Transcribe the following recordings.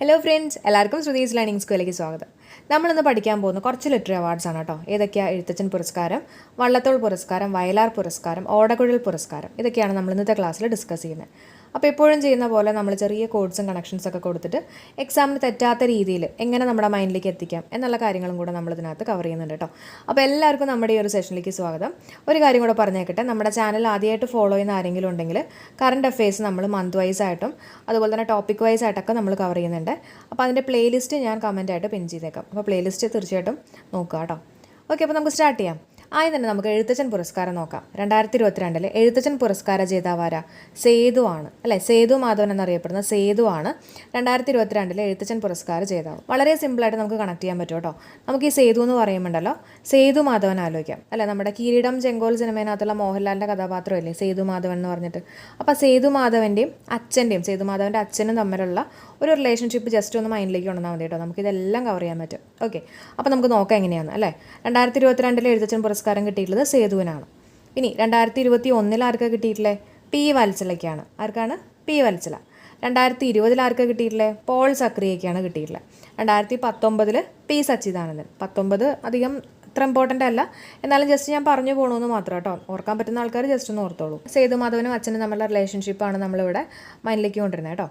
Hello friends എല്ലാവർക്കും Shruthi's learning സ്കൂളിലേക്ക് സ്വാഗതം. നമ്മളിന്ന് പഠിക്കാൻ പോകുന്ന കുറച്ച് ലിറ്ററി അവാർഡ്സ് ആണ് കേട്ടോ. ഏതൊക്കെയാണ് എഴുത്തച്ഛൻ പുരസ്കാരം വള്ളത്തോൾ പുരസ്കാരം വയലാർ പുരസ്കാരം ഓടക്കുഴൽ പുരസ്കാരം ഇതൊക്കെയാണ് നമ്മൾ ഇന്നത്തെ ക്ലാസ്സിൽ ഡിസ്കസ് ചെയ്യുന്നത്. അപ്പോൾ എപ്പോഴും ചെയ്യുന്ന പോലെ നമ്മൾ ചെറിയ കോഡ്സും കണക്ഷൻസ് ഒക്കെ കൊടുത്തിട്ട് എക്സാമിന് തെറ്റാത്ത രീതിയിൽ എങ്ങനെ നമ്മുടെ മൈൻഡിലേക്ക് എത്തിക്കാം എന്നുള്ള കാര്യങ്ങളും കൂടെ നമ്മൾ ഇതിനകത്ത് കവർ ചെയ്യുന്നുണ്ട് കേട്ടോ. അപ്പോൾ എല്ലാവർക്കും നമ്മുടെ ഈ ഒരു സെഷനിലേക്ക് സ്വാഗതം. ഒരു കാര്യം കൂടെ പറഞ്ഞേക്കട്ടെ. നമ്മുടെ ചാനൽ ആദ്യമായിട്ട് ഫോളോ ചെയ്യുന്ന ആരെങ്കിലും ഉണ്ടെങ്കിൽ കറണ്ട് അഫയേഴ്സ് നമ്മൾ മന്ത് വൈസ് ആയിട്ടും അതുപോലെ തന്നെ ടോപ്പിക് വൈസ് ആയിട്ടൊക്കെ നമ്മൾ കവർ ചെയ്യുന്നുണ്ട്. അപ്പോൾ അതിന്റെ പ്ലേലിസ്റ്റ് ഞാൻ കമന്റായിട്ട് പിൻ ചെയ്തേക്കാം. അപ്പോൾ പ്ലേലിസ്റ്റ് തീർച്ചയായിട്ടും നോക്കുക കേട്ടോ. ഓക്കെ അപ്പോൾ നമുക്ക് സ്റ്റാർട്ട് ചെയ്യാം. ആദ്യം തന്നെ നമുക്ക് എഴുത്തച്ഛൻ പുരസ്കാരം നോക്കാം. രണ്ടായിരത്തി ഇരുപത്തിരണ്ടിലെ എഴുത്തച്ഛൻ പുരസ്കാര ജേതാവാര? സേതു ആണ്. അല്ലേ? സേതു മാധവൻ എന്നറിയപ്പെടുന്ന സേതു ആണ് രണ്ടായിരത്തി ഇരുപത്തിരണ്ടിലെ എഴുത്തച്ഛൻ പുരസ്കാര ജേതാവ്. വളരെ സിമ്പിളായിട്ട് നമുക്ക് കണക്ട് ചെയ്യാൻ പറ്റും കേട്ടോ. നമുക്ക് ഈ സേതു എന്ന് പറയുമ്പോണ്ടല്ലോ സേതു മാധവൻ ആലോചിക്കാം. അല്ലേ? നമ്മുടെ കിരീടം ചെങ്കോൽ സിനിമയിനകത്തുള്ള മോഹൻലാലിന്റെ കഥാപാത്രമല്ലേ? സേതു മാധവൻ എന്ന് പറഞ്ഞിട്ട്. അപ്പോൾ സേതു മാധവന്റെയും അച്ഛന്റെയും സേതു മാധവന്റെ അച്ഛനും തമ്മിലുള്ള ഒരു റിലേഷൻഷിപ്പ് ജസ്റ്റ് ഒന്ന് മൈൻഡിലേക്ക് കൊണ്ടുവന്നാൽ മതി കേട്ടോ. നമുക്കിതെല്ലാം കവർ ചെയ്യാൻ പറ്റും. ഓക്കെ അപ്പോൾ നമുക്ക് നോക്കാം എങ്ങനെയാണ് അല്ലേ? രണ്ടായിരത്തി ഇരുപത്തിരണ്ടിലെ എഴുത്തച്ഛൻ പുരസ്കാരം കിട്ടിയിട്ടുള്ളത് സേതുവിനാണ്. ഇനി രണ്ടായിരത്തി ഇരുപത്തി ഒന്നിൽ ആർക്കാണ് കിട്ടിയിട്ടില്ലേ പി വത്സലയ്ക്കാണ്. ആർക്കാണ്? പി വത്സല. രണ്ടായിരത്തി ഇരുപതിൽ ആർക്കാണ് കിട്ടിയിട്ടില്ലേ പോൾ സക്രിയയ്ക്കാണ് കിട്ടിയിട്ടുള്ളത് രണ്ടായിരത്തി പത്തൊമ്പതിൽ പി സച്ചിദാനന്ദൻ. പത്തൊമ്പത് അധികം അത്ര ഇമ്പോർട്ടന്റ് അല്ല. എന്നാലും ജസ്റ്റ് ഞാൻ പറഞ്ഞു പോകണമെന്ന് മാത്രം കേട്ടോ. ഓർക്കാൻ പറ്റുന്ന ആൾക്കാർ ജസ്റ്റ് ഒന്ന് ഓർത്തോളൂ. സേതു മാധവനും അച്ഛനും തമ്മിലുള്ള റിലേഷൻഷിപ്പാണ് നമ്മളിവിടെ മൈൻഡിലേക്ക് കൊണ്ടിരുന്നത് കേട്ടോ.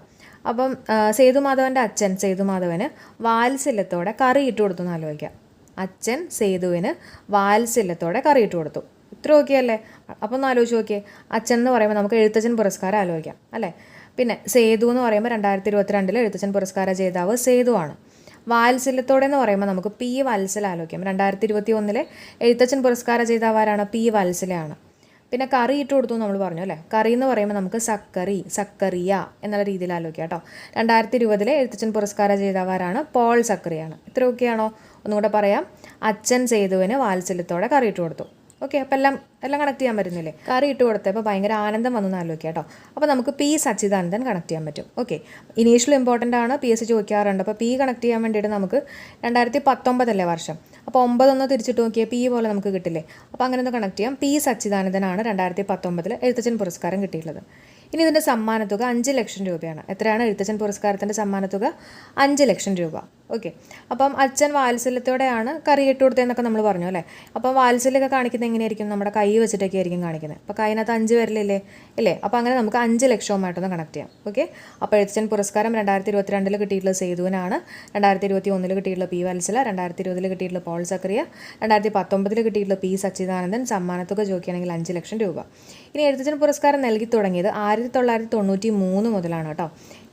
അപ്പം സേതുമാധവന്റെ അച്ഛൻ സേതുമാധവന് വാത്സല്യത്തോടെ കറി ഇട്ട് കൊടുത്തു എന്ന് ആലോചിക്കാം. അച്ഛൻ സേതുവിന് വാത്സല്യത്തോടെ കറി ഇട്ട് കൊടുത്തു. ഇത്ര ഓക്കെയല്ലേ അപ്പം ഒന്ന് ആലോചിച്ച് നോക്കിയേ. അച്ഛൻ എന്ന് പറയുമ്പോൾ നമുക്ക് എഴുത്തച്ഛൻ പുരസ്കാരം ആലോചിക്കാം അല്ലേ? പിന്നെ സേതു എന്ന് പറയുമ്പോൾ രണ്ടായിരത്തി ഇരുപത്തിരണ്ടിൽ എഴുത്തച്ഛൻ പുരസ്കാര ജേതാവ് സേതുവാണ് വാത്സല്യത്തോടെ എന്ന് പറയുമ്പോൾ നമുക്ക് പി വാത്സല ആലോചിക്കാം. രണ്ടായിരത്തി ഇരുപത്തി ഒന്നിലെ എഴുത്തച്ഛൻ പുരസ്കാര ജേതാവാരാണ് പി വത്സലയാണ് പിന്നെ കറി ഇട്ട് കൊടുത്തു നമ്മൾ പറഞ്ഞു അല്ലേ? കറി എന്ന് പറയുമ്പോൾ നമുക്ക് സക്കറി സക്കറിയ എന്നുള്ള രീതിയിൽ ആലോചിക്കുക കേട്ടോ. രണ്ടായിരത്തി ഇരുപതിലെ എഴുത്തച്ഛൻ പുരസ്കാര ജേതാവാരാണ് പോൾ സക്കറിയാണ്. ഇത്ര ഓക്കെയാണോ ഒന്നുകൂടെ പറയാം. അച്ഛൻ സേതുവിന് വാത്സല്യത്തോടെ കറി ഇട്ട് കൊടുത്തു. ഓക്കെ അപ്പോൾ എല്ലാം എല്ലാം കണക്ട് ചെയ്യാൻ പറ്റുന്നില്ലേ? കറി ഇട്ട് കൊടുത്തപ്പോൾ ഭയങ്കര ആനന്ദം വന്നു എന്ന് ആലോചിക്കാം കേട്ടോ. അപ്പോൾ നമുക്ക് പി സച്ചിദാനന്ദൻ കണക്ട് ചെയ്യാൻ പറ്റും. ഓക്കെ ഇനീഷ്യൽ ഇമ്പോർട്ടന്റ് ആണ് പി എസ് ചോദിക്കാറുണ്ട്. അപ്പോൾ പി കണക്ട് ചെയ്യാൻ വേണ്ടിയിട്ട് നമുക്ക് രണ്ടായിരത്തി പത്തൊമ്പതല്ലേ വർഷം? അപ്പോൾ ഒമ്പതൊന്ന് തിരിച്ചിട്ട് നോക്കിയാൽ പി പോലെ നമുക്ക് കിട്ടില്ലേ? അപ്പോൾ അങ്ങനെ ഒന്ന് കണക്ട് ചെയ്യാം. പി സച്ചിദാനന്ദനാണ് രണ്ടായിരത്തി പത്തൊമ്പതിൽ എഴുത്തച്ഛൻ പുരസ്കാരം കിട്ടിയിട്ടുള്ളത്. ഇനി ഇതിന്റെ സമ്മാനത്തുക അഞ്ച് ലക്ഷം രൂപയാണ്. എത്രയാണ് എഴുത്തച്ഛൻ പുരസ്കാരത്തിന്റെ സമ്മാനത്തുക? അഞ്ച് ലക്ഷം രൂപ. ഓക്കെ അപ്പം അച്ഛൻ വാത്സല്യത്തോടെയാണ് കറി ഇട്ട് കൊടുത്തതെന്നൊക്കെ നമ്മൾ പറഞ്ഞു അല്ലേ? അപ്പം വാത്സല്യമൊക്കെ കാണിക്കുന്നത് എങ്ങനെയായിരിക്കും? നമ്മുടെ കൈ വെച്ചിട്ടൊക്കെ ആയിരിക്കും കാണിക്കുന്നത്. അപ്പോൾ കൈനകത്ത് അഞ്ച് വരലില്ലേ? ഇല്ലേ? അപ്പോൾ അങ്ങനെ നമുക്ക് അഞ്ച് ലക്ഷവുമായിട്ടൊന്ന് കണക്ട് ചെയ്യാം. ഓക്കെ അപ്പോൾ എഴുത്തച്ഛൻ പുരസ്കാരം രണ്ടായിരത്തി ഇരുപത്തിരണ്ടിൽ കിട്ടിയിട്ടുള്ള സേതുവിനാണ്. രണ്ടായിരത്തി ഇരുപത്തി ഒന്നിൽ കിട്ടിയിട്ടുള്ള പി വത്സല. രണ്ടായിരത്തി ഇരുപതിൽ കിട്ടിയിട്ടുള്ള പോൾ സക്രിയ. രണ്ടായിരത്തി പത്തൊമ്പതിൽ കിട്ടിയിട്ടുള്ള പി സച്ചിദാനന്ദൻ. സമ്മാനത്തുക ചോദിക്കുകയാണെങ്കിൽ അഞ്ച് ലക്ഷം രൂപ. ഇനി എഴുത്തച്ഛൻ പുരസ്കാരം നൽകി തുടങ്ങിയത് ആയിരത്തി തൊള്ളായിരത്തി തൊണ്ണൂറ്റി മൂന്ന് മുതലാണ് കേട്ടോ.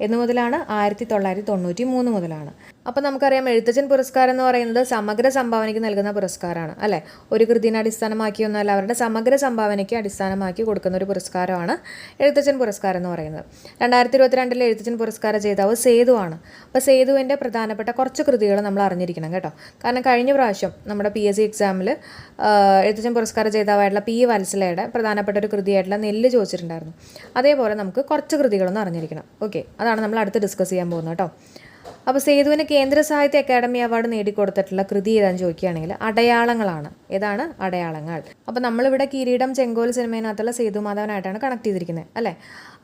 എന്ന് മുതലാണ് ആയിരത്തി തൊള്ളായിരത്തി തൊണ്ണൂറ്റി മൂന്ന് മുതലാണ്. അപ്പോൾ നമുക്കറിയാം എഴുത്തച്ഛൻ പുരസ്കാരം എന്ന് പറയുന്നത് സമഗ്ര സംഭാവനയ്ക്ക് നൽകുന്ന പുരസ്കാരമാണ് അല്ലേ? ഒരു കൃതിനെ അടിസ്ഥാനമാക്കിയൊന്നല്ല അവരുടെ സമഗ്ര സംഭാവനയ്ക്ക് അടിസ്ഥാനമാക്കി കൊടുക്കുന്ന ഒരു പുരസ്കാരമാണ് എഴുത്തച്ഛൻ പുരസ്കാരം എന്ന് പറയുന്നത്. രണ്ടായിരത്തി ഇരുപത്തിരണ്ടിലെ എഴുത്തച്ഛൻ പുരസ്കാര ജേതാവ് സേതു ആണ്. അപ്പോൾ സേതുവിന്റെ പ്രധാനപ്പെട്ട കുറച്ച് കൃതികൾ നമ്മൾ അറിഞ്ഞിരിക്കണം കേട്ടോ. കാരണം കഴിഞ്ഞ പ്രാവശ്യം നമ്മുടെ പി എസ് സി എക്സാമിൽ എഴുത്തച്ഛൻ പുരസ്കാര ജേതാവായിട്ടുള്ള പി വത്സലയുടെ പ്രധാനപ്പെട്ട ഒരു കൃതിയായിട്ടുള്ള നെല്ല് ചോദിച്ചിട്ടുണ്ടായിരുന്നു. അതേപോലെ നമുക്ക് കുറച്ച് കൃതികളൊന്നും അറിഞ്ഞിരിക്കണം. ഓക്കെ അതാണ് നമ്മൾ അടുത്ത് ഡിസ്കസ് ചെയ്യാൻ പോകുന്നത് കേട്ടോ. അപ്പോൾ സേതുവിന് കേന്ദ്ര സാഹിത്യ അക്കാദമി അവാർഡ് നേടിക്കൊടുത്തിട്ടുള്ള കൃതി ഏതാന്ന് ചോദിക്കുകയാണെങ്കിൽ അടയാളങ്ങളാണ്. ഏതാണ്? അടയാളങ്ങൾ. അപ്പോൾ നമ്മളിവിടെ കിരീടം ചെങ്കോൽ സിനിമയിനകത്തുള്ള സേതു മാധവനായിട്ടാണ് കണക്ട് ചെയ്തിരിക്കുന്നത് അല്ലേ?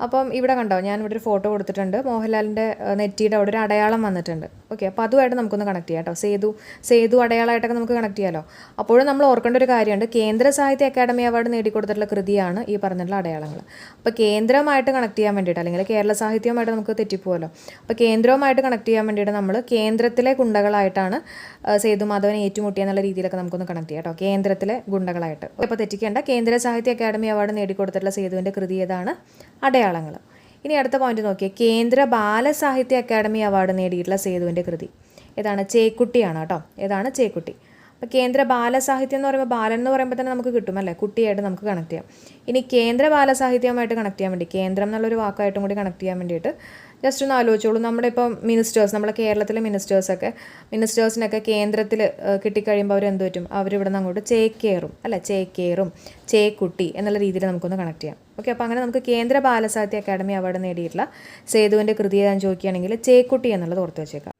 അപ്പം ഇവിടെ കണ്ടോ ഞാൻ ഇവിടെ ഒരു ഫോട്ടോ കൊടുത്തിട്ടുണ്ട്. മോഹൻലാലിന്റെ നെറ്റിയുടെ അവിടെ ഒരു അടയാളം വന്നിട്ടുണ്ട്. ഓക്കെ അപ്പോൾ അതുമായിട്ട് നമുക്കൊന്ന് കണക്ട് ചെയ്യാം കേട്ടോ. സേതു സേതു അടയാളമായിട്ടൊക്കെ നമുക്ക് കണക്ട് ചെയ്യാലോ? അപ്പോഴും നമ്മൾ ഓർക്കേണ്ട ഒരു കാര്യമുണ്ട്. കേന്ദ്ര സാഹിത്യ അക്കാദമി അവാർഡ് നേടിക്കൊടുത്തിട്ടുള്ള കൃതിയാണ് ഈ പറഞ്ഞിട്ടുള്ള അടയാളങ്ങൾ. അപ്പോൾ കേന്ദ്രമായിട്ട് കണക്ട് ചെയ്യാൻ വേണ്ടിയിട്ട് അല്ലെങ്കിൽ കേരള സാഹിത്യവുമായിട്ട് നമുക്ക് തെറ്റിപ്പോവല്ലോ. അപ്പോൾ കേന്ദ്രവുമായിട്ട് കണക്ട് ചെയ്യാൻ വേണ്ടിയിട്ട് നമ്മൾ കേന്ദ്രത്തിലെ ഗുണ്ടകളായിട്ടാണ് സേതുമാധവനെ ഏറ്റുമുട്ടിയ എന്നുള്ള രീതിയിലൊക്കെ നമുക്കൊന്ന് കണക്ട് ചെയ്യാം കേട്ടോ. കേന്ദ്രത്തിലെ ഗുണ്ടകളായിട്ട്. ഇപ്പോൾ തെറ്റിക്കേണ്ട. കേന്ദ്ര സാഹിത്യ അക്കാദമി അവാർഡ് നേടിക്കൊടുത്തിട്ടുള്ള സേതുവിന്റെ കൃതി ഏതാണ്? അടയാളങ്ങൾ. ഇനി അടുത്ത പോയിന്റ് നോക്കിയാൽ കേന്ദ്ര ബാലസാഹിത്യ അക്കാദമി അവാർഡ് നേടിയിട്ടുള്ള സേതുവിന്റെ കൃതി. ഏതാണ്? ചേക്കുട്ടിയാണ് കേട്ടോ. ഏതാണ്? ചേക്കുട്ടി. അപ്പോൾ കേന്ദ്ര ബാലസാഹിത്യം എന്ന് പറയുമ്പോൾ ബാലൻ എന്ന് പറയുമ്പോൾ തന്നെ നമുക്ക് കിട്ടും അല്ലേ? കുട്ടിയായിട്ട് നമുക്ക് കണക്ട് ചെയ്യാം. ഇനി കേന്ദ്ര ബാലസാഹിത്യവുമായിട്ട് കണക്ട് ചെയ്യാൻ വേണ്ടി കേന്ദ്രം എന്നുള്ളൊരു വാക്കായിട്ടും കൂടി കണക്ട് ചെയ്യാൻ വേണ്ടിയിട്ട് ജസ്റ്റ് ഒന്ന് ആലോചിച്ചോളൂ. നമ്മുടെ ഇപ്പം മിനിസ്റ്റേഴ്സ് നമ്മുടെ കേരളത്തിലെ മിനിസ്റ്റേഴ്സൊക്കെ മിനിസ്റ്റേഴ്സിനൊക്കെ കേന്ദ്രത്തിൽ കിട്ടിക്കഴിയുമ്പോൾ അവർ എന്ത് പറ്റും അവരിവിടെ നിന്ന് അങ്ങോട്ട് ചേക്കേറും. അല്ല? ചേക്കേറും. ചേക്കുട്ടി എന്നുള്ള രീതിയിൽ നമുക്കൊന്ന് കണക്ട് ചെയ്യാം. ഓക്കെ അപ്പോൾ അങ്ങനെ നമുക്ക് കേന്ദ്ര ബാലസാഹിത്യ അക്കാദമി അവാർഡ് നേടിയിട്ടുള്ള സേതുവിന്റെ കൃതി ഞാൻ ചോദിക്കുകയാണെങ്കിൽ ചേക്കുട്ടി എന്നുള്ളത് ഓർത്ത് വെച്ചേക്കാം.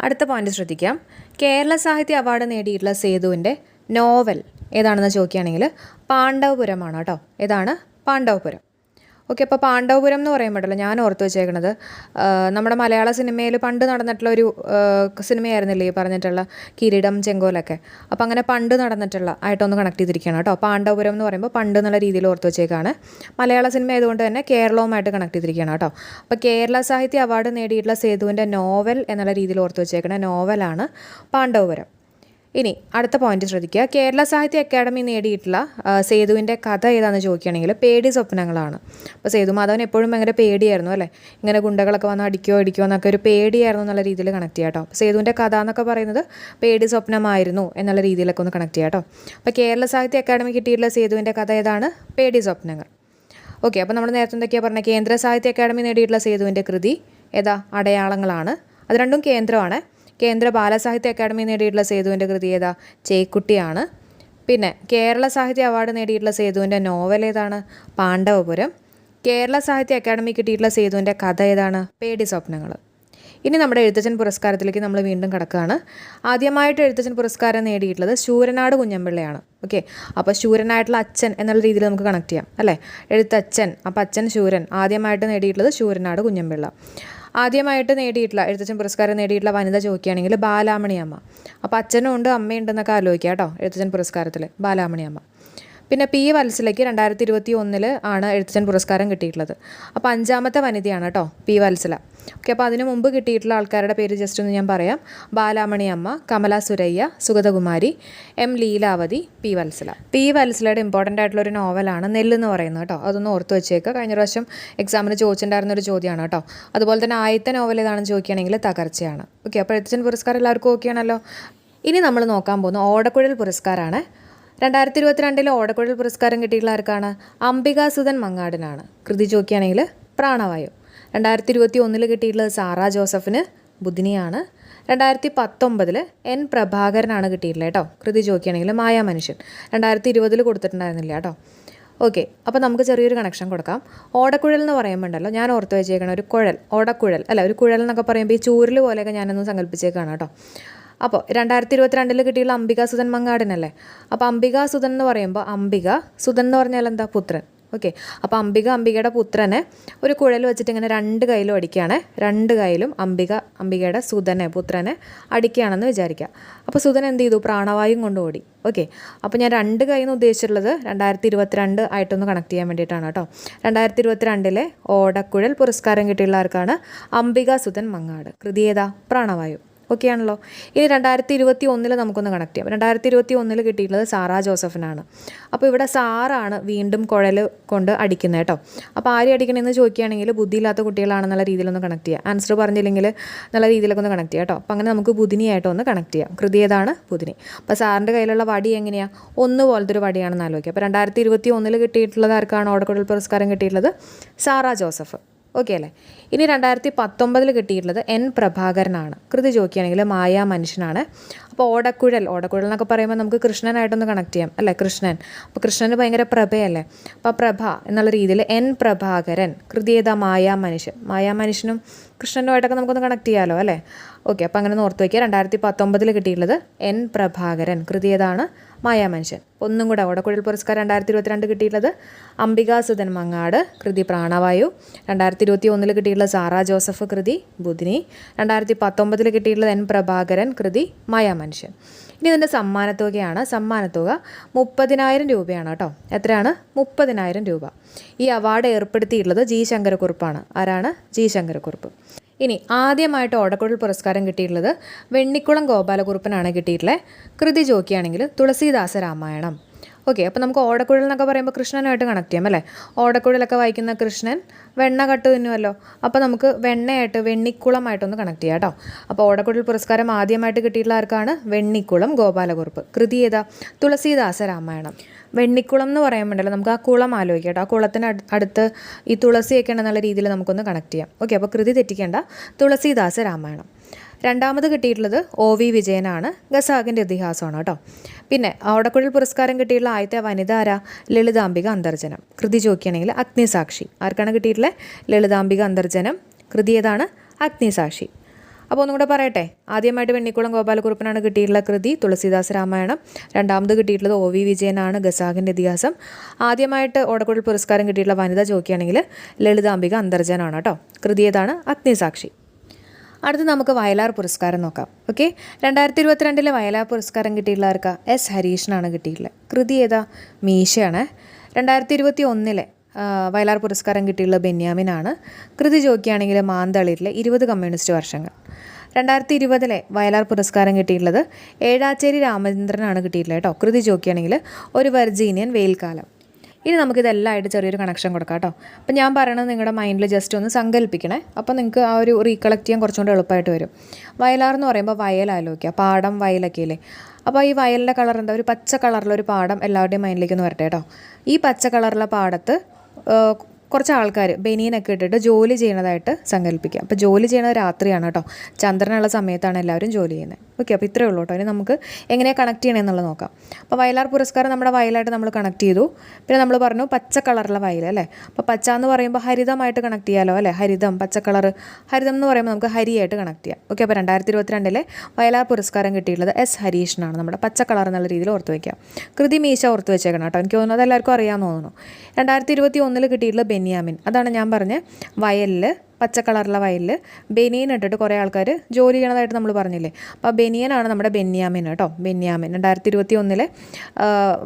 അടുത്ത പോയിന്റ് ശ്രദ്ധിക്കാം. കേരള സാഹിത്യ അവാർഡ് നേടിയിട്ടുള്ള സേതുവിന്റെ നോവൽ ഏതാണെന്ന് ചോദിക്കുകയാണെങ്കിൽ പാണ്ഡവപുരമാണ് കേട്ടോ. ഏതാണ്? പാണ്ഡവപുരം. ഓക്കെ അപ്പോൾ പാണ്ഡവപുരം എന്ന് പറയുമ്പോഴല്ലോ ഞാൻ ഓർത്ത് വെച്ചേക്കണത്. നമ്മുടെ മലയാള സിനിമയിൽ പണ്ട് നടന്നിട്ടുള്ള ഒരു സിനിമയായിരുന്നില്ലേ ഈ പറഞ്ഞിട്ടുള്ള കിരീടം ചെങ്കോലൊക്കെ? അപ്പോൾ അങ്ങനെ പണ്ട് നടന്നിട്ടുള്ള ആയിട്ടൊന്ന് കണക്ട് ചെയ്തിരിക്കുകയാണ് കേട്ടോ. പാണ്ഡവപുരം എന്ന് പറയുമ്പോൾ പണ്ട് എന്നുള്ള രീതിയിൽ ഓർത്ത് വെച്ചേക്കാണ്. മലയാള സിനിമ ആയതുകൊണ്ട് തന്നെ കേരളവുമായിട്ട് കണക്ട് ചെയ്തിരിക്കുകയാണ് കേട്ടോ. അപ്പോൾ കേരള സാഹിത്യ അവാർഡ് നേടിയിട്ടുള്ള സേതുവിന്റെ നോവൽ എന്നുള്ള രീതിയിൽ ഓർത്ത് വെച്ചേക്കുന്ന നോവലാണ് പാണ്ഡവപുരം. ഇനി അടുത്ത പോയിന്റ് ശ്രദ്ധിക്കുക. കേരള സാഹിത്യ അക്കാദമി നേടിയിട്ടുള്ള സേതുവിന്റെ കഥ ഏതാണെന്ന് ചോദിക്കുകയാണെങ്കിൽ പേടി സ്വപ്നങ്ങളാണ്. അപ്പോൾ സേതു മാധവൻ എപ്പോഴും ഭയങ്കര പേടിയായിരുന്നു അല്ലേ? ഇങ്ങനെ ഗുണ്ടകളൊക്കെ വന്ന് അടിക്കുകയോ അടിക്കുകയോ എന്നൊക്കെ ഒരു പേടിയായിരുന്നു എന്നുള്ള രീതിയിൽ കണക്ട് ചെയ്യാം കേട്ടോ. അപ്പോൾ സേതുവിന്റെ കഥ എന്നൊക്കെ പറയുന്നത് പേടി സ്വപ്നമായിരുന്നു എന്നുള്ള രീതിയിലൊക്കെ ഒന്ന് കണക്ട് ചെയ്യാം കേട്ടോ. അപ്പോൾ കേരള സാഹിത്യ അക്കാദമി കിട്ടിയിട്ടുള്ള സേതുവിന്റെ കഥ ഏതാണ്? പേടി സ്വപ്നങ്ങൾ. ഓക്കെ അപ്പോൾ നമ്മൾ നേരത്തെ എന്തൊക്കെയാണ് പറഞ്ഞത്? കേന്ദ്ര സാഹിത്യ അക്കാദമി നേടിയിട്ടുള്ള സേതുവിന്റെ കൃതി ഏതാ? അടയാളങ്ങളാണ്. അത് രണ്ടും കേന്ദ്രമാണ്. കേന്ദ്ര ബാലസാഹിത്യ അക്കാദമി നേടിയിട്ടുള്ള സേതുവിന്റെ കൃതി ഏതാ? ചേക്കുട്ടിയാണ്. പിന്നെ കേരള സാഹിത്യ അവാർഡ് നേടിയിട്ടുള്ള സേതുവിന്റെ നോവൽ ഏതാണ്? പാണ്ഡവപുരം. കേരള സാഹിത്യ അക്കാദമി കിട്ടിയിട്ടുള്ള സേതുവിന്റെ കഥ ഏതാണ്? പേടി സ്വപ്നങ്ങൾ. ഇനി നമ്മുടെ എഴുത്തച്ഛൻ പുരസ്കാരത്തിലേക്ക് നമ്മൾ വീണ്ടും കിടക്കുകയാണ്. ആദ്യമായിട്ട് എഴുത്തച്ഛൻ പുരസ്കാരം നേടിയിട്ടുള്ളത് ശൂരനാട് കുഞ്ഞമ്പിള്ളയാണ്. ഓക്കെ? അപ്പോൾ ശൂരനായിട്ടുള്ള അച്ഛൻ എന്നുള്ള രീതിയിൽ നമുക്ക് കണക്ട് ചെയ്യാം അല്ലേ? എഴുത്തച്ഛൻ അപ്പോൾ അച്ഛൻ ശൂരൻ. ആദ്യമായിട്ട് നേടിയിട്ടുള്ളത് ശൂരനാട് കുഞ്ഞമ്പിള്ള. ആദ്യമായിട്ട് നേടിയിട്ടുള്ള എഴുത്തച്ഛൻ പുരസ്കാരം നേടിയിട്ടുള്ള വനിത ചോദിക്കുകയാണെങ്കിൽ ബാലാമണി അമ്മ അപ്പോൾ അച്ഛനും ഉണ്ട് അമ്മയുണ്ടെന്നൊക്കെ ആലോചിക്കുക കേട്ടോ എഴുത്തച്ഛൻ പുരസ്കാരത്തിൽ ബാലാമണി അമ്മ പിന്നെ പി വത്സലയ്ക്ക് രണ്ടായിരത്തി ഇരുപത്തി ഒന്നിൽ ആണ് എഴുത്തച്ഛൻ പുരസ്കാരം കിട്ടിയിട്ടുള്ളത്. അപ്പോൾ അഞ്ചാമത്തെ വനിതയാണ് കേട്ടോ പി വത്സല. ഓക്കെ അപ്പോൾ അതിനു മുമ്പ് കിട്ടിയിട്ടുള്ള ആൾക്കാരുടെ പേര് ജസ്റ്റ് ഒന്ന് ഞാൻ പറയാം. Balamani Amma Kamala Suraiyya Sugathakumari M Leelavathi P Vatsala. P വത്സലയുടെ important ആയിട്ടുള്ള ഒരു നോവലാണ് നെല്ല് എന്ന് പറയുന്നത് കേട്ടോ അതൊന്ന് ഓർത്ത് വെച്ചേക്കുക കഴിഞ്ഞ പ്രാവശ്യം എക്സാമിന് ചോദിച്ചിട്ടുണ്ടായിരുന്ന ഒരു ചോദ്യമാണ് കേട്ടോ അതുപോലെ തന്നെ ആദ്യത്തെ നോവൽ ഏതാണെന്ന് ചോദിക്കുകയാണെങ്കിൽ തകർച്ചയാണ്. ഓക്കെ അപ്പോൾ എഴുത്തച്ഛൻ പുരസ്കാരം എല്ലാവർക്കും ഓക്കെയാണല്ലോ ഇനി നമ്മൾ നോക്കാൻ പോകുന്ന ഓടക്കുഴൽ പുരസ്കാരമാണ് രണ്ടായിരത്തി ഇരുപത്തിരണ്ടിലെ ഓടക്കുഴൽ പുരസ്കാരം കിട്ടിയിട്ടുള്ള ആർക്കാണ്? അംബികാസുധൻ മങ്ങാടിനാണ്. കൃതി ചോദിക്കുകയാണെങ്കിൽ പ്രാണവായു. രണ്ടായിരത്തി ഇരുപത്തി ഒന്നിൽ കിട്ടിയിട്ടുള്ളത് സാറ ജോസഫിന് ബുധിനിയാണ്. രണ്ടായിരത്തി പത്തൊമ്പതിൽ എൻ പ്രഭാകരനാണ് കിട്ടിയിട്ടുള്ളത് കേട്ടോ. കൃതി ചോദിക്കുകയാണെങ്കിൽ മായാ മനുഷ്യൻ. രണ്ടായിരത്തി ഇരുപതിൽ കൊടുത്തിട്ടുണ്ടായിരുന്നില്ല കേട്ടോ. ഓക്കെ അപ്പോൾ നമുക്ക് ചെറിയൊരു കണക്ഷൻ കൊടുക്കാം. ഓടക്കുഴൽ എന്ന് പറയുമ്പോണ്ടല്ലോ ഞാൻ ഓർത്ത് വെച്ചേക്കണ ഒരു കുഴൽ ഓടക്കുഴൽ അല്ല ഒരു കുഴൽ എന്നൊക്കെ പറയുമ്പോൾ ഈ ചൂരൽ പോലെയൊക്കെ ഞാനൊന്ന് സങ്കല്പിച്ചേക്കാണ് കേട്ടോ. അപ്പോൾ രണ്ടായിരത്തി ഇരുപത്തിരണ്ടിൽ കിട്ടിയുള്ള അംബിക സുധൻ മങ്ങാടിനല്ലേ? അപ്പോൾ അംബിക സുധൻ എന്ന് പറയുമ്പോൾ അംബിക സുധൻ എന്ന് പറഞ്ഞാൽ എന്താ? പുത്രൻ. ഓക്കെ. അപ്പോൾ അംബിക അംബികയുടെ പുത്രനെ ഒരു കുഴൽ വെച്ചിട്ട് ഇങ്ങനെ രണ്ട് കയ്യിലും അടിക്കുകയാണ്. രണ്ട് കയ്യിലും അംബിക അംബികയുടെ സുധനെ പുത്രനെ അടിക്കുകയാണെന്ന് വിചാരിക്കുക. അപ്പോൾ സുധൻ എന്ത് ചെയ്തു? പ്രാണവായും കൊണ്ട് ഓടി. ഓക്കെ. അപ്പോൾ ഞാൻ രണ്ട് കൈ എന്ന് ഉദ്ദേശിച്ചിട്ടുള്ളത് രണ്ടായിരത്തി ഇരുപത്തിരണ്ട് ആയിട്ടൊന്ന് കണക്ട് ചെയ്യാൻ വേണ്ടിയിട്ടാണ് കേട്ടോ. രണ്ടായിരത്തി ഇരുപത്തിരണ്ടിലെ ഓടക്കുഴൽ പുരസ്കാരം കിട്ടിയുള്ള ആർക്കാണ്? അംബിക സുധൻ മങ്ങാട്. ഏതാ? പ്രാണവായു. ഓക്കെ ആണല്ലോ ഇനി രണ്ടായിരത്തി ഇരുപത്തി ഒന്നിൽ നമുക്കൊന്ന് കണക്ട് ചെയ്യാം. രണ്ടായിരത്തി ഇരുപത്തി ഒന്നിൽ കിട്ടിയിട്ടുള്ളത് സാറാ ജോസഫിനാണ്. അപ്പോൾ ഇവിടെ സാറാണ് വീണ്ടും കുഴൽ കൊണ്ട് അടിക്കുന്നത് കേട്ടോ. അപ്പോൾ ആരും അടിക്കണമെന്ന് ചോദിക്കുകയാണെങ്കിൽ ബുദ്ധിയില്ലാത്ത കുട്ടികളാണെന്നുള്ള രീതിയിലൊന്ന് കണക്ട് ചെയ്യാം. ആൻസർ പറഞ്ഞില്ലെങ്കിൽ നല്ല രീതിയിലൊക്കെ ഒന്ന് കണക്ട് ചെയ്യാം കേട്ടോ. അപ്പോൾ അങ്ങനെ നമുക്ക് ബുധിനിയായിട്ട് ഒന്ന് കണക്ട് ചെയ്യാം. കൃതി ഏതാണ്? ബുധിനി. അപ്പോൾ സാറിന്റെ കയ്യിലുള്ള വടി എങ്ങനെയാണ് ഒന്ന് പോലത്തെ ഒരു വടിയാണെന്ന് ആലോചിക്കുക അപ്പോൾ രണ്ടായിരത്തി ഇരുപത്തി ഒന്നിൽ കിട്ടിയിട്ടുള്ളത് ആർക്കാണ്? ഓടക്കുടൽ പുരസ്കാരം കിട്ടിയിട്ടുള്ളത് സാറാ ജോസഫ്. ഓക്കെ അല്ലേ? ഇനി രണ്ടായിരത്തി പത്തൊമ്പതിൽ കിട്ടിയിട്ടുള്ളത് എൻ പ്രഭാകരനാണ്. കൃതി ചോദിക്കുകയാണെങ്കിൽ മായ മനുഷ്യനാണ്. അപ്പോൾ ഓടക്കുഴൽ ഓടക്കുഴൽ എന്നൊക്കെ പറയുമ്പോൾ നമുക്ക് കൃഷ്ണനായിട്ടൊന്ന് കണക്ട് ചെയ്യാം അല്ലേ? കൃഷ്ണൻ. അപ്പോൾ കൃഷ്ണന് ഭയങ്കര പ്രഭയല്ലേ? അപ്പോൾ പ്രഭ എന്നുള്ള രീതിയിൽ എൻ പ്രഭാകരൻ. കൃതി ഏതാ? മായാ മനുഷ്യൻ. മായാ മനുഷ്യനും കൃഷ്ണനുമായിട്ടൊക്കെ നമുക്കൊന്ന് കണക്ട് ചെയ്യാമല്ലോ അല്ലേ? ഓക്കെ അപ്പോൾ അങ്ങനെ ഓർത്ത് വയ്ക്കുക രണ്ടായിരത്തി പത്തൊമ്പതിൽ കിട്ടിയിട്ടുള്ളത് എൻ പ്രഭാകരൻ കൃതി ഏതാണ്? മായാമനുഷ്യൻ ഒന്നും കൂടെ ഓടക്കുഴൽ പുരസ്കാരം രണ്ടായിരത്തി ഇരുപത്തിരണ്ട് കിട്ടിയിട്ടുള്ളത് അംബികാസുധൻ മങ്ങാട് കൃതി പ്രാണവായു. രണ്ടായിരത്തി ഇരുപത്തി ഒന്നിൽ കിട്ടിയിട്ടുള്ള സാറാ ജോസഫ് കൃതി ബുധിനി. രണ്ടായിരത്തി പത്തൊമ്പതിൽ കിട്ടിയിട്ടുള്ളത് എൻ പ്രഭാകരൻ കൃതി മായാമനുഷ്യൻ ഇനി ഇതിന്റെ സമ്മാനത്തുകയാണ്. സമ്മാനത്തുക മുപ്പതിനായിരം രൂപയാണ് കേട്ടോ. എത്രയാണ്? മുപ്പതിനായിരം രൂപ. ഈ അവാർഡ് ഏർപ്പെടുത്തിയിട്ടുള്ളത് ജി ശങ്കരക്കുറുപ്പാണ്. ആരാണ്? ജി ശങ്കരക്കുറുപ്പ്. ഇനി ആദ്യമായിട്ട് ഓടക്കുഴൽ പുരസ്കാരം കിട്ടിയിട്ടുള്ളത് വെണ്ണിക്കുളം ഗോപാലകുറുപ്പനാണ് കിട്ടിയിട്ടുള്ളത്. കൃതി ജോക്കിയാണെങ്കിൽ തുളസീദാസ രാമായണം. ഓക്കെ അപ്പോൾ നമുക്ക് ഓടക്കുഴൽ എന്നൊക്കെ പറയുമ്പോൾ കൃഷ്ണനുമായിട്ട് കണക്ട് ചെയ്യാം അല്ലേ? ഓടക്കുഴലൊക്കെ വായിക്കുന്ന കൃഷ്ണൻ വെണ്ണ കട്ട് തിന്നുമല്ലോ അപ്പോൾ നമുക്ക് വെണ്ണയായിട്ട് വെണ്ണിക്കുളമായിട്ടൊന്ന് കണക്ട് ചെയ്യാം കേട്ടോ. അപ്പോൾ ഓടക്കുഴൽ പുരസ്കാരം ആദ്യമായിട്ട് കിട്ടിയിട്ടുള്ള ആർക്കാണ്? വെണ്ണിക്കുളം ഗോപാലകുറുപ്പ്. കൃതി ഏതാ? തുളസീദാസ രാമായണം. വെണ്ണിക്കുളം എന്ന് പറയുമ്പോണ്ടല്ലോ നമുക്ക് ആ കുളം ആലോചിക്കാം കേട്ടോ. ആ കുളത്തിന് അടു- അടുത്ത് ഈ തുളസിയൊക്കെ ഉണ്ടെന്നുള്ള രീതിയിൽ നമുക്കൊന്ന് കണക്ട് ചെയ്യാം. ഓക്കെ അപ്പോൾ കൃതി തെറ്റിക്കേണ്ട. തുളസീദാസ രാമായണം. രണ്ടാമത് കിട്ടിയിട്ടുള്ളത് ഒ വി വിജയനാണ്. ഗസാഖിന്റെ ഇതിഹാസമാണ് കേട്ടോ. പിന്നെ ഓടക്കുഴൽ പുരസ്കാരം കിട്ടിയിട്ടുള്ള ആദ്യത്തെ വനിത ആരാ? ലളിതാംബിക അന്തർജനം കൃതി ചോദിക്കുകയാണെങ്കിൽ അഗ്നിസാക്ഷി. ആർക്കാണ് കിട്ടിയിട്ടുള്ളത്? ലളിതാംബിക അന്തർജനം കൃതി ഏതാണ്? അഗ്നിസാക്ഷി. അപ്പോൾ ഒന്നും കൂടെ പറയട്ടെ. ആദ്യമായിട്ട് വെണ്ണിക്കുളം ഗോപാലകുറുപ്പനാണ് കിട്ടിയിട്ടുള്ള കൃതി തുളസീദാസ് രാമായണം. രണ്ടാമത് കിട്ടിയിട്ടുള്ളത് ഒ വി വിജയനാണ് ഗസാഖിന്റെ ഇതിഹാസം. ആദ്യമായിട്ട് ഓടക്കുഴൽ പുരസ്കാരം കിട്ടിയിട്ടുള്ള വനിത ചോദിക്കുകയാണെങ്കിൽ ലളിതാംബിക അന്തർജനാണ് കേട്ടോ. കൃതി ഏതാണ്? അഗ്നിസാക്ഷി. അടുത്ത് നമുക്ക് വയലാർ പുരസ്കാരം നോക്കാം. ഓക്കെ? രണ്ടായിരത്തി ഇരുപത്തിരണ്ടിലെ വയലാർ പുരസ്കാരം കിട്ടിയിട്ടുള്ള ആർക്കാ? എസ്. ഹരീഷിനാണ് കിട്ടിയിട്ടുള്ളത്. കൃതി ഏതാ? മീശയാണ്. രണ്ടായിരത്തി ഇരുപത്തി ഒന്നിലെ വയലാർ പുരസ്കാരം കിട്ടിയിട്ടുള്ള ബെന്യാമിനാണ്. കൃതി ചോദിക്കുകയാണെങ്കിൽ മാന്തളിരിലെ ഇരുപത് കമ്മ്യൂണിസ്റ്റ് വർഷങ്ങൾ. രണ്ടായിരത്തി ഇരുപതിലെ വയലാർ പുരസ്കാരം കിട്ടിയിട്ടുള്ളത് ഏഴാച്ചേരി രാമചന്ദ്രനാണ് കിട്ടിയിട്ടുള്ളത് കേട്ടോ. കൃതി ചോദിക്കുകയാണെങ്കിൽ ഒരു വെർജീനിയൻ വെയിൽക്കാലം ഇനി നമുക്കിതെല്ലാമായിട്ട് ചെറിയൊരു കണക്ഷൻ കൊടുക്കാം കേട്ടോ. അപ്പം ഞാൻ പറയണത് നിങ്ങളുടെ മൈൻഡിൽ ജസ്റ്റ് ഒന്ന് സങ്കല്പിക്കണേ അപ്പോൾ നിങ്ങൾക്ക് ആ ഒരു റീകളക്ട് ചെയ്യാൻ കുറച്ചുകൂടെ എളുപ്പമായിട്ട് വരും. വയലാർ എന്ന് പറയുമ്പോൾ വയൽ ആലോചിക്കുക പാടം വയലൊക്കെ ഇല്ലേ? അപ്പോൾ ഈ വയലിന്റെ കളർ എന്താ? ഒരു പച്ച കളറിലൊരു പാടം എല്ലാവരുടെയും മൈൻഡിലേക്ക് ഒന്ന് വരട്ടെ കേട്ടോ. ഈ പച്ച കളറിലെ പാടത്ത് കുറച്ച് ആൾക്കാർ ബനിയനൊക്കെ ഇട്ടിട്ട് ജോലി ചെയ്യണതായിട്ട് സങ്കല്പിക്കുക അപ്പോൾ ജോലി ചെയ്യണത് രാത്രിയാണ് കേട്ടോ ചന്ദ്രനുള്ള സമയത്താണ് എല്ലാവരും ജോലി ചെയ്യുന്നത്. ഓക്കെ അപ്പോൾ ഇത്രയേ ഉള്ളൂ കേട്ടോ ഇനി നമുക്ക് എങ്ങനെയാണ് കണക്ട് ചെയ്യണമെന്നുള്ളത് നോക്കാം. അപ്പോൾ വയലാർ പുരസ്കാരം നമ്മുടെ വയലായിട്ട് നമ്മൾ കണക്ട് ചെയ്തു. പിന്നെ നമ്മൾ പറഞ്ഞു പച്ച കളറുള്ള വയൽ അല്ലേ? അപ്പോൾ പച്ച എന്ന് പറയുമ്പോൾ ഹരിതമായിട്ട് കണക്ട് ചെയ്യാലോ അല്ലേ? ഹരിതം പച്ച കളർ ഹരിതം എന്ന് പറയുമ്പോൾ നമുക്ക് ഹരിയായിട്ട് കണക്ട് ചെയ്യാം. ഓക്കെ അപ്പോൾ രണ്ടായിരത്തി ഇരുപത്തിരണ്ടിലെ വയലാർ പുരസ്കാരം കിട്ടിയിട്ടുള്ളത് എസ് ഹരീഷിനാണ്. നമ്മുടെ പച്ച കളർ എന്നുള്ള രീതിയിൽ ഓർത്ത് വയ്ക്കാം കൃതി മീശ ഓർത്ത് വെച്ചേക്കണം കേട്ടോ എനിക്ക് തോന്നുന്നത് എല്ലാവർക്കും അറിയാമെന്ന് തോന്നുന്നു. രണ്ടായിരത്തി ഇരുപത്തി ഒന്നിൽ കിട്ടിയിട്ടുള്ള ബെന്യാമിൻ. അതാണ് ഞാൻ പറഞ്ഞ. വയലിൽ പച്ച കളറുള്ള വയലിൽ ബെനിയൻ ഇട്ടിട്ട് കുറേ ആൾക്കാർ ജോലി ചെയ്യണതായിട്ട് നമ്മൾ പറഞ്ഞില്ലേ? അപ്പോൾ ബെനിയനാണ് നമ്മുടെ ബെന്യാമിൻ കേട്ടോ. ബെന്യാമിൻ. രണ്ടായിരത്തി ഇരുപത്തി ഒന്നിലെ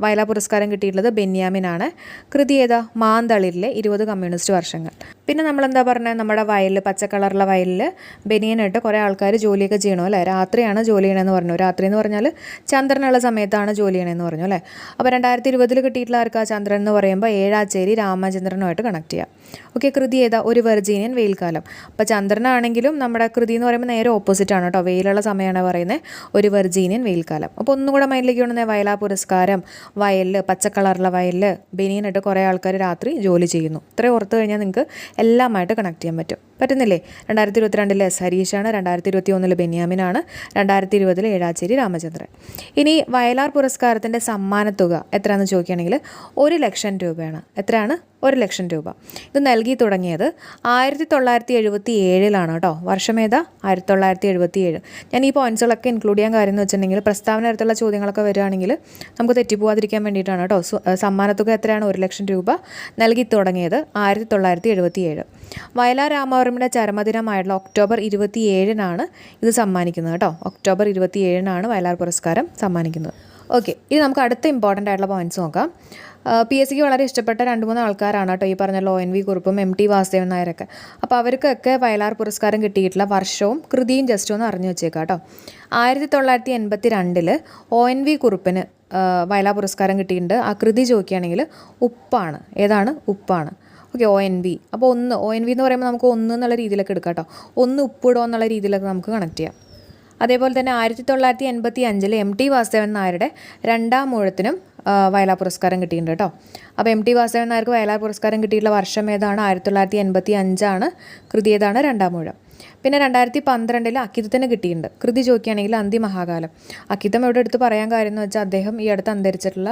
വയലാ പുരസ്കാരം കിട്ടിയിട്ടുള്ളത് ബെന്യാമിനാണ്. കൃതി ഏതാ? മാന്തളിരിലെ ഇരുപത് കമ്മ്യൂണിസ്റ്റ് വർഷങ്ങൾ. പിന്നെ നമ്മളെന്താ പറഞ്ഞത് നമ്മുടെ വയലിൽ പച്ച കളറുള്ള വയലിൽ ബനിയനിട്ട് കുറേ ആൾക്കാർ ജോലിയൊക്കെ ചെയ്യണോ അല്ലേ? രാത്രിയാണ് ജോലി ചെയ്യണമെന്ന് പറഞ്ഞു. രാത്രി എന്ന് പറഞ്ഞാൽ ചന്ദ്രനുള്ള സമയത്താണ് ജോലി ചെയ്യണമെന്ന് പറഞ്ഞു അല്ലേ? അപ്പോൾ രണ്ടായിരത്തി ഇരുപതിൽ കിട്ടിയിട്ടുള്ള ആർക്കാ ചന്ദ്രൻ എന്ന് പറയുമ്പോൾ ഏഴാച്ചേരി രാമചന്ദ്രനുമായിട്ട് കണക്ട് ചെയ്യാം. ഓക്കെ കൃതി ഏതാ? ഒരു വെർജീനിയൻ വെയിൽക്കാലം അപ്പോൾ ചന്ദ്രനാണെങ്കിലും നമ്മുടെ കൃതി എന്ന് പറയുമ്പോൾ നേരെ ഓപ്പോസിറ്റ് ആണ് കേട്ടോ. വെയിലുള്ള സമയമാണ് പറയുന്നത് ഒരു വെർജീനിയൻ വെയിൽക്കാലം അപ്പോൾ ഒന്നും കൂടെ മൈൻഡിലേക്ക് കൊണ്ടുവന്ന വയലാ പുരസ്കാരം വയലിൽ പച്ച കളറുള്ള വയലിൽ ബനിയനിട്ട് കുറേ ആൾക്കാർ രാത്രി ജോലി ചെയ്യുന്നു. ഇത്രയും ഓർത്ത് കഴിഞ്ഞാൽ നിങ്ങൾക്ക് എല്ലാമായിട്ട് കണക്ട് ചെയ്യാൻ പറ്റും. പറ്റുന്നില്ലേ? രണ്ടായിരത്തി ഇരുപത്തിരണ്ടിലെ എസ് ഹരീഷാണ് രണ്ടായിരത്തി ഇരുപത്തി ഒന്നിൽ ബെന്യാമിനാണ് രണ്ടായിരത്തി ഇരുപതിൽ ഏഴാച്ചേരി രാമചന്ദ്രൻ. ഇനി വയലാർ പുരസ്കാരത്തിന്റെ സമ്മാനത്തുക എത്രയാണെന്ന് ചോദിക്കുകയാണെങ്കിൽ ഒരു ലക്ഷം രൂപയാണ്. എത്രയാണ്? ഒരു ലക്ഷം രൂപ. ഇത് നൽകി തുടങ്ങിയത് ആയിരത്തി തൊള്ളായിരത്തി എഴുപത്തി ഏഴിലാണ് കേട്ടോ. വർഷമേതാ ആയിരത്തി തൊള്ളായിരത്തി എഴുപത്തി ഏഴ് ഞാൻ ഈ പോയിന്റ്സുകളൊക്കെ ഇൻക്ലൂഡ് ചെയ്യാൻ കാര്യം എന്ന് വെച്ചിട്ടുണ്ടെങ്കിൽ പ്രസ്താവന അടുത്തുള്ള ചോദ്യങ്ങളൊക്കെ വരികയാണെങ്കിൽ നമുക്ക് തെറ്റിപ്പോവാതിരിക്കാൻ വേണ്ടിയിട്ടാണ് കേട്ടോ. സമ്മാനത്തുക എത്രയാണ്? ഒരു ലക്ഷം രൂപ നൽകി തുടങ്ങിയത് ആയിരത്തി തൊള്ളായിരത്തി എഴുപത്തി ഏഴ് വയലാർ രാമവർമ്മയുടെ ചരമദിനമായിട്ടുള്ള ഒക്ടോബർ ഇരുപത്തി ഏഴിനാണ് ഇത് സമ്മാനിക്കുന്നത് കേട്ടോ. ഒക്ടോബർ ഇരുപത്തി ഏഴിനാണ് വയലാർ പുരസ്കാരം സമ്മാനിക്കുന്നത്. ഓക്കെ ഇനി നമുക്ക് അടുത്ത ഇമ്പോർട്ടന്റ് ആയിട്ടുള്ള പോയിന്റ്സ് നോക്കാം. പി എസ് സിക്ക് വളരെ ഇഷ്ടപ്പെട്ട രണ്ട് മൂന്ന് ആൾക്കാരാണ് കേട്ടോ ഈ പറഞ്ഞ ലോ എൻ വി കുറുപ്പും എം ടി വാസുദേവൻ നായരൊക്കെ. അപ്പോൾ അവർക്കൊക്കെ വയലാർ പുരസ്കാരം കിട്ടിയിട്ടുള്ള വർഷവും കൃതിയും ജസ്റ്റും ഒന്ന് അറിഞ്ഞു വെച്ചേക്കാം കേട്ടോ. ആയിരത്തി തൊള്ളായിരത്തി എൺപത്തി രണ്ടിൽ ഒ എൻ വി കുറുപ്പിന് വയലാർ പുരസ്കാരം കിട്ടിയിട്ടുണ്ട്. ആ കൃതി ചോദിക്കുകയാണെങ്കിൽ ഉപ്പാണ്. ഏതാണ്? ഉപ്പാണ്. ഓക്കെ ഒ എൻ വി അപ്പോൾ ഒന്ന് ഒ എൻ വി എന്ന് പറയുമ്പോൾ നമുക്ക് ഒന്ന് എന്നുള്ള രീതിയിലൊക്കെ എടുക്കാം കേട്ടോ ഒന്ന് ഉപ്പിടുക എന്നുള്ള രീതിയിലൊക്കെ നമുക്ക് കണക്ട് ചെയ്യാം. അതേപോലെ തന്നെ ആയിരത്തി തൊള്ളായിരത്തി എൺപത്തി അഞ്ചിൽ എം ടി വാസുദേവൻ നായരുടെ രണ്ടാം മൂഴത്തിനും വയലാ വയലാർ പുരസ്കാരം കിട്ടിയിട്ടുണ്ട് കേട്ടോ അപ്പോൾ എം ടി വാസുദേവൻ നായർക്ക് വയലാർ പുരസ്കാരം കിട്ടിയിട്ടുള്ള വർഷം ഏതാണ്? ആയിരത്തി തൊള്ളായിരത്തി എൺപത്തി അഞ്ചാണ് കൃതി ഏതാണ് രണ്ടാം മൂഴം പിന്നെ രണ്ടായിരത്തി പന്ത്രണ്ടിൽ അക്കിതത്തിന് കിട്ടിയിട്ടുണ്ട്. കൃതി ചോദിക്കുകയാണെങ്കിൽ അന്തിമഹാകാലം. അക്കിതം ഇവിടെ എടുത്ത് പറയാൻ കാര്യം എന്ന് വെച്ചാൽ അദ്ദേഹം ഈ അടുത്ത് അന്തരിച്ചിട്ടുള്ള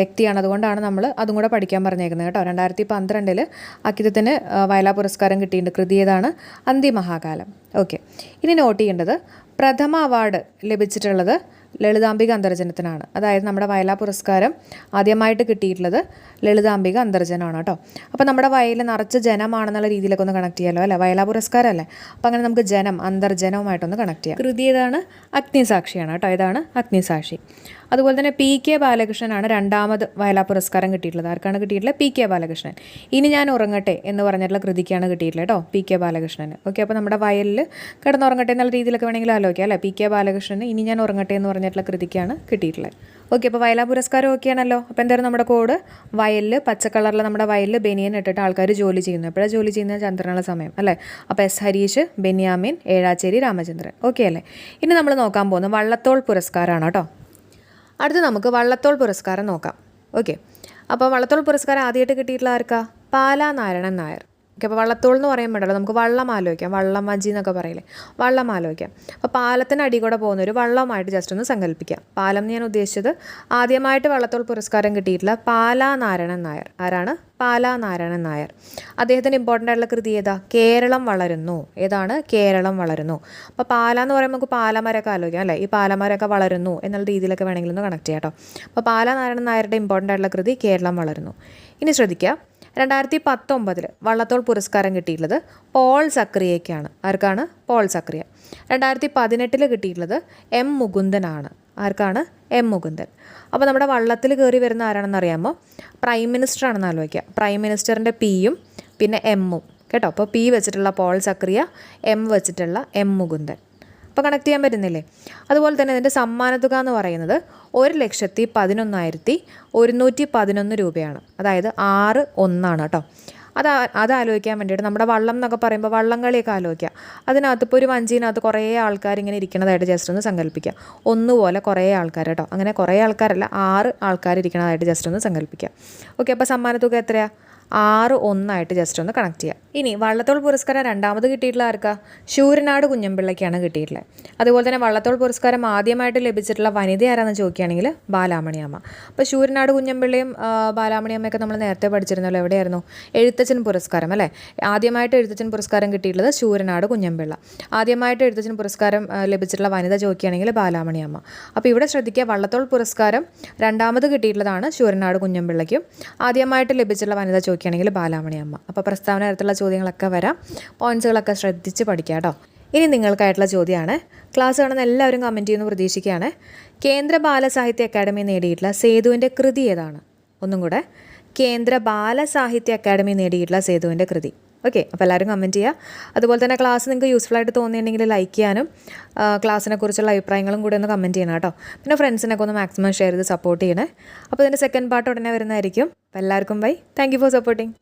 വ്യക്തിയാണ്. അതുകൊണ്ടാണ് നമ്മൾ അതും കൂടെ പഠിക്കാൻ പറഞ്ഞേക്കുന്നത് കേട്ടോ. രണ്ടായിരത്തി പന്ത്രണ്ടിൽ അക്കിതത്തിന് വയലാ പുരസ്കാരം കിട്ടിയിട്ടുണ്ട്. കൃതി ഏതാണ്? അന്തിമഹാകാലം. ഓക്കെ. ഇനി നോട്ട് ചെയ്യേണ്ടത് പ്രഥമ അവാർഡ് ലഭിച്ചിട്ടുള്ളത് ലളിതാംബിക അന്തർജനത്തിനാണ്. അതായത് നമ്മുടെ വയലാ പുരസ്കാരം ആദ്യമായിട്ട് കിട്ടിയിട്ടുള്ളത് ലളിതാംബിക അന്തർജനമാണ് കേട്ടോ. അപ്പോൾ നമ്മുടെ വയലിൽ നിറച്ച് ജനമാണെന്നുള്ള രീതിയിലൊക്കെ ഒന്ന് കണക്ട് ചെയ്യാമല്ലോ അല്ലേ? വയലാ പുരസ്കാരം അല്ലേ അപ്പോൾ അങ്ങനെ നമുക്ക് ജനം അന്തർജനവുമായിട്ടൊന്ന് കണക്ട് ചെയ്യാം. കൃതി ഏതാണ്? അഗ്നിസാക്ഷിയാണ് കേട്ടോ. ഇതാണ് അഗ്നിസാക്ഷി. അതുപോലെ തന്നെ പി കെ ബാലകൃഷ്ണനാണ് രണ്ടാമത് വയലാ പുരസ്കാരം കിട്ടിയിട്ടുള്ളത്. ആർക്കാണ് കിട്ടിയിട്ടുള്ളത്? P K Balakrishnan. ഇനി ഞാൻ ഉറങ്ങട്ടെ എന്ന് പറഞ്ഞിട്ടുള്ള കൃതിക്കാണ് കിട്ടിയിട്ടുള്ളത് കേട്ടോ പി കെ ബാലകൃഷ്ണന്. ഓക്കെ അപ്പോൾ നമ്മുടെ വയലിൽ കിടന്നുറങ്ങട്ടെ എന്നുള്ള രീതിയിലൊക്കെ വേണമെങ്കിൽ ആലോചിക്കാം അല്ലേ? പി കെ ബാലകൃഷ്ണന് ഇനി ഞാൻ ഉറങ്ങട്ടെ എന്ന് പറഞ്ഞിട്ടുള്ള കൃതിക്കാണ് കിട്ടിയിട്ടുള്ളത്. ഓക്കെ അപ്പോൾ വയലാ പുരസ്കാരം ഓക്കെ ആണല്ലോ. അപ്പോൾ എന്തായാലും നമ്മുടെ കോഡ് വയലിൽ പച്ച കളറിൽ നമ്മുടെ വയലിൽ ബെനിയൻ ഇട്ടിട്ട് ആൾക്കാർ ജോലി ചെയ്യുന്നു. എപ്പോഴാണ് ജോലി ചെയ്യുന്ന ചന്ദ്രനുള്ള സമയം അല്ലേ? അപ്പോൾ എസ് ഹരീഷ് ബെന്യാമിൻ ഏഴാച്ചേരി രാമചന്ദ്രൻ. ഓക്കെ അല്ലേ? ഇനി നമ്മൾ നോക്കാൻ പോകുന്നത് വള്ളത്തോൾ പുരസ്കാരമാണ് കേട്ടോ. അടുത്ത് നമുക്ക് വള്ളത്തോൾ പുരസ്കാരം നോക്കാം. ഓക്കെ അപ്പോൾ വള്ളത്തോൾ പുരസ്കാരം ആദ്യമായിട്ട് കിട്ടിയിട്ടുള്ള ആർക്കാ? പാലാ നാരായണൻ നായർ. ഓക്കെ അപ്പോൾ വള്ളത്തോൾ എന്ന് പറയാൻ പറയുമ്പോഴല്ലോ നമുക്ക് വള്ളം ആലോചിക്കാം. വള്ളം വഞ്ചി എന്നൊക്കെ പറയില്ലേ? വള്ളം ആലോചിക്കാം. അപ്പോൾ പാലത്തിന് അടി കൂടെ പോകുന്ന ഒരു വള്ളമായിട്ട് ജസ്റ്റ് ഒന്ന് സങ്കല്പിക്കാം പാലം എന്ന് ഞാൻ ഉദ്ദേശിച്ചത് ആദ്യമായിട്ട് വള്ളത്തോൾ പുരസ്കാരം കിട്ടിയിട്ടുള്ള പാലാ നാരായണൻ നായർ. ആരാണ്? പാലാ നാരായണൻ നായർ. അദ്ദേഹത്തിന് ഇമ്പോർട്ടന്റ് ആയിട്ടുള്ള കൃതി ഏതാ? കേരളം വളരുന്നു. ഏതാണ്? കേരളം വളരുന്നു. അപ്പോൾ പാല എന്ന് പറയുമ്പോൾ നമുക്ക് പാലമരമൊക്കെ ആലോചിക്കാം അല്ലേ? ഈ പാലമരൊക്കെ വളരുന്നു എന്നുള്ള രീതിയിലൊക്കെ വേണമെങ്കിൽ ഒന്ന് കണക്ട് ചെയ്യാം കേട്ടോ. അപ്പോൾ പാലാ നാരായണൻ നായരുടെ ഇമ്പോർട്ടന്റ് ആയിട്ടുള്ള കൃതി കേരളം വളരുന്നു. ഇനി ശ്രദ്ധിക്കുക രണ്ടായിരത്തി പത്തൊമ്പതിൽ വള്ളത്തോൾ പുരസ്കാരം കിട്ടിയിട്ടുള്ളത് പോൾ സക്രിയയ്ക്കാണ്. ആർക്കാണ്? പോൾ സക്രിയ. രണ്ടായിരത്തി പതിനെട്ടിൽ കിട്ടിയിട്ടുള്ളത് എം മുകുന്ദനാണ്. ആർക്കാണ്? എം മുകുന്ദൻ. അപ്പോൾ നമ്മുടെ വള്ളത്തിൽ കയറി വരുന്ന ആരാണെന്ന് അറിയാമോ? പ്രൈം മിനിസ്റ്റർ ആണെന്ന് ആലോചിക്കുക പ്രൈം മിനിസ്റ്ററിന്റെ പിയും പിന്നെ എമ്മും കേട്ടോ? അപ്പോൾ പി വെച്ചിട്ടുള്ള പോൾ സക്രിയ എം വെച്ചിട്ടുള്ള എം മുകുന്ദൻ. അപ്പോൾ കണക്ട് ചെയ്യാൻ പറ്റുന്നില്ലേ? അതുപോലെ തന്നെ ഇതിന്റെ സമ്മാനത്തുക എന്ന് പറയുന്നത് ഒരു ലക്ഷത്തി പതിനൊന്നായിരത്തി ഒരുന്നൂറ്റി പതിനൊന്ന് രൂപയാണ്. അതായത് ആറ് ഒന്നാണ് കേട്ടോ. അത് അത് ആലോചിക്കാൻ വേണ്ടിയിട്ട് നമ്മുടെ വള്ളം എന്നൊക്കെ പറയുമ്പോൾ വള്ളം കളിയൊക്കെ ആലോചിക്കുക. അതിനകത്ത് ഇപ്പോൾ ഒരു വഞ്ചിനകത്ത് കുറേ ആൾക്കാർ ഇങ്ങനെ ഇരിക്കുന്നതായിട്ട് ജസ്റ്റ് ഒന്ന് സങ്കല്പിക്കുക. ഒന്നുപോലെ കുറേ ആൾക്കാർ കേട്ടോ. അങ്ങനെ കുറേ ആൾക്കാരല്ല ആറ് ആൾക്കാർ ഇരിക്കുന്നതായിട്ട് ജസ്റ്റ് ഒന്ന് സങ്കല്പിക്കുക. ഓക്കെ അപ്പോൾ സമ്മാനത്തുക എത്രയാണ് ആറ് ഒന്നായിട്ട് ജസ്റ്റ് ഒന്ന് കണക്ട് ചെയ്യുക ഇനി വള്ളത്തോൾ പുരസ്കാരം രണ്ടാമത് കിട്ടിയിട്ടുള്ള ആർക്കാ? ശൂരനാട് കുഞ്ഞമ്പിള്ളയ്ക്കാണ് കിട്ടിയിട്ടുള്ളത്. അതുപോലെ തന്നെ വള്ളത്തോൾ പുരസ്കാരം ആദ്യമായിട്ട് ലഭിച്ചിട്ടുള്ള വനിത ആരാന്ന് ചോദിക്കുകയാണെങ്കിൽ ബാലാമണിയമ്മ. അപ്പോൾ ശൂരനാട് കുഞ്ഞമ്പിള്ളയും ബാലാമണിയമ്മയൊക്കെ നമ്മൾ നേരത്തെ പഠിച്ചിരുന്നല്ലോ എവിടെയായിരുന്നു? എഴുത്തച്ഛൻ പുരസ്കാരം അല്ലേ? ആദ്യമായിട്ട് എഴുത്തച്ഛൻ പുരസ്കാരം കിട്ടിയിട്ടുള്ളത് ശൂരനാട് കുഞ്ഞമ്പിള്ള. ആദ്യമായിട്ട് എഴുത്തച്ഛൻ പുരസ്കാരം ലഭിച്ചിട്ടുള്ള വനിത ചോദിക്കുകയാണെങ്കിൽ ബാലാമണിയമ്മ. അപ്പോൾ ഇവിടെ ശ്രദ്ധിക്കുക വള്ളത്തോൾ പുരസ്കാരം രണ്ടാമത് കിട്ടിയിട്ടുള്ളതാണ് ശൂരനാട് കുഞ്ഞമ്പിള്ളയ്ക്കും. ആദ്യമായിട്ട് ലഭിച്ചിട്ടുള്ള വനിത ചോദിക്കുകയാണെങ്കിൽ ബാലാമണിയമ്മ അപ്പോൾ പ്രസ്താവന തരത്തിലുള്ള ചോദ്യങ്ങളൊക്കെ വരാം. പോയിന്റ്സുകളൊക്കെ ശ്രദ്ധിച്ച് പഠിക്കുക കേട്ടോ. ഇനി നിങ്ങൾക്കായിട്ടുള്ള ചോദ്യമാണ്. ക്ലാസ് കാണുന്ന എല്ലാവരും കമന്റ് ചെയ്യുന്നു പ്രതീക്ഷിക്കുകയാണ്. കേന്ദ്ര ബാലസാഹിത്യ അക്കാദമി നേടിയിട്ടുള്ള സേതുവിന്റെ കൃതി ഏതാണ്? ഒന്നും കൂടെ കേന്ദ്ര ബാലസാഹിത്യ അക്കാദമി നേടിയിട്ടുള്ള സേതുവിന്റെ കൃതി. ഓക്കെ അപ്പോൾ എല്ലാവരും കമന്റ് ചെയ്യുക അതുപോലെ തന്നെ ക്ലാസ് നിങ്ങൾക്ക് യൂസ്ഫുൾ ആയിട്ട് തോന്നിയിട്ടുണ്ടെങ്കിൽ ലൈക്ക് ചെയ്യാനും ക്ലാസ്സിനെ കുറിച്ചുള്ള അഭിപ്രായങ്ങളും കൂടി ഒന്ന് കമന്റ് ചെയ്യണം കേട്ടോ. പിന്നെ ഫ്രണ്ട്സിനൊക്കെ ഒന്ന് മാക്സിമം ഷെയർ ചെയ്ത് സപ്പോർട്ട് ചെയ്യണേ. അപ്പോൾ ഇതിന്റെ സെക്കൻഡ് പാർട്ട് ഉടനെ വരുന്നതായിരിക്കും. അപ്പോൾ എല്ലാവർക്കും ബൈ താങ്ക് ഫോർ സപ്പോർട്ടിങ്